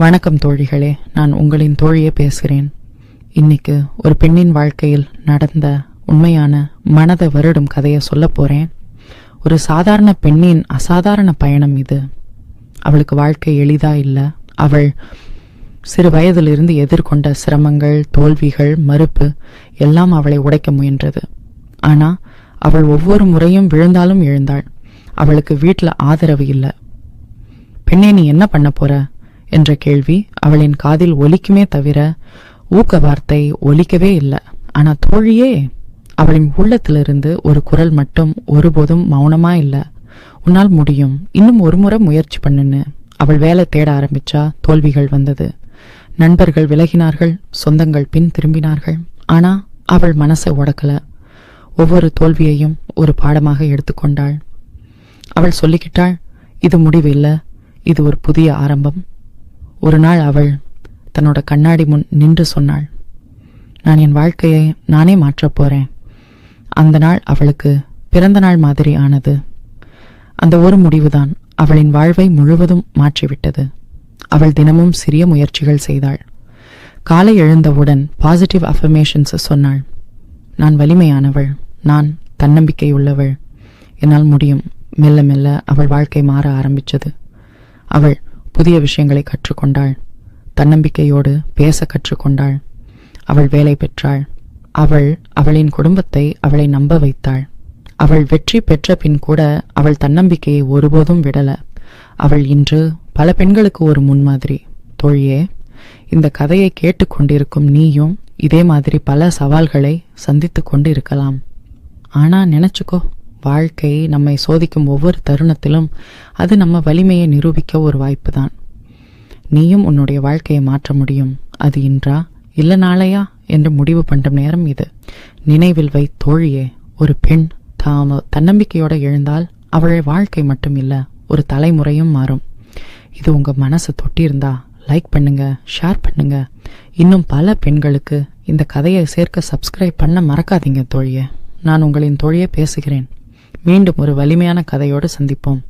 வணக்கம் தோழிகளே நான் உங்களின் தோழியே பேசுகிறேன். இன்னைக்கு ஒரு பெண்ணின் வாழ்க்கையில் நடந்த உண்மையான மனதை வருடும் கதையை சொல்ல போறேன். ஒரு சாதாரண பெண்ணின் அசாதாரண பயணம் இது. அவளுக்கு வாழ்க்கை எளிதா இல்லை. அவள் சிறு வயதிலிருந்து எதிர்கொண்ட சிரமங்கள் தோல்விகள் மறுப்பு எல்லாம் அவளை உடைக்க முயன்றது. ஆனா அவள் ஒவ்வொரு முறையும் விழுந்தாலும் எழுந்தாள். அவளுக்கு வீட்டில் ஆதரவு இல்லை. பெண்ணே நீ என்ன பண்ண போற? என்ற கேள்வி அவளின் காதில் ஒலிக்குமே தவிர ஊக்க வார்த்தை ஒலிக்கவே இல்லை. ஆனா தோழியே அவளின் உள்ளத்திலிருந்து ஒரு குரல் மட்டும் ஒருபோதும் மௌனமா இல்ல. உன்னால் முடியும். இன்னும் ஒரு முறை முயற்சி பண்ணுன்னு அவள் வேலை தேட ஆரம்பிச்சா தோல்விகள் வந்தது. நண்பர்கள் விலகினார்கள் சொந்தங்கள் பின் திரும்பினார்கள். ஆனா அவள் மனசை உடக்கல. ஒவ்வொரு தோல்வியையும் ஒரு பாடமாக எடுத்துக்கொண்டாள். அவள் சொல்லிக்கிட்டாள் இது முடிவு இல்லை. இது ஒரு புதிய ஆரம்பம். ஒரு நாள் அவள் தன்னோட கண்ணாடி முன் நின்று சொன்னாள். நான் என் வாழ்க்கையை நானே மாற்றப் போறேன். அந்த நாள் அவளுக்கு பிறந்த நாள் மாதிரி ஆனது. அந்த ஒரு முடிவுதான் அவளின் வாழ்வை முழுவதும் மாற்றிவிட்டது. அவள் தினமும் சிறிய முயற்சிகள் செய்தாள். காலை எழுந்தவுடன் பாசிட்டிவ் அஃபர்மேஷன்ஸ் சொன்னாள். நான் வலிமையானவள். நான் தன்னம்பிக்கை உள்ளவள். என்னால் முடியும். மெல்ல மெல்ல அவள் வாழ்க்கை மாற ஆரம்பித்தது அவள் புதிய விஷயங்களை கற்றுக்கொண்டாள். தன்னம்பிக்கையோடு பேச கற்றுக்கொண்டாள். அவள் வேலை பெற்றாள். அவள் அவளின் குடும்பத்தை அவளை நம்ப வைத்தாள். அவள் வெற்றி பெற்ற பின் கூட அவள் தன்னம்பிக்கையை ஒருபோதும் விடல. அவள் இன்று பல பெண்களுக்கு ஒரு முன்மாதிரி. தோழியே இந்த கதையை கேட்டுக்கொண்டிருக்கும் நீயும் இதே மாதிரி பல சவால்களை சந்தித்து கொண்டு இருக்கலாம் ஆனா நினைச்சுக்கோ. வாழ்க்கை நம்மை சோதிக்கும் ஒவ்வொரு தருணத்திலும் அது நம்ம வலிமையை நிரூபிக்க ஒரு வாய்ப்பு தான் நீயும் உன்னுடைய வாழ்க்கையை மாற்ற முடியும். அது இன்றா? இல்ல நாளையா? என்று முடிவு பண்ணும் நேரம் இது. நினைவில் வை தோழியே. ஒரு பெண் தாம தன்னம்பிக்கையோடு எழுந்தால் அவளை வாழ்க்கை மட்டும் இல்லை ஒரு தலைமுறையும் மாறும். இது உங்கள் மனசை தொட்டியிருந்தா லைக் பண்ணுங்க ஷேர் பண்ணுங்க. இன்னும் பல பெண்களுக்கு இந்த கதையை சேர்க்க சப்ஸ்கிரைப் பண்ண மறக்காதீங்க தோழியை. நான் உங்களின் தோழியை பேசுகிறேன். மீண்டும் ஒரு வலிமையான கதையோடு சந்திப்போம்.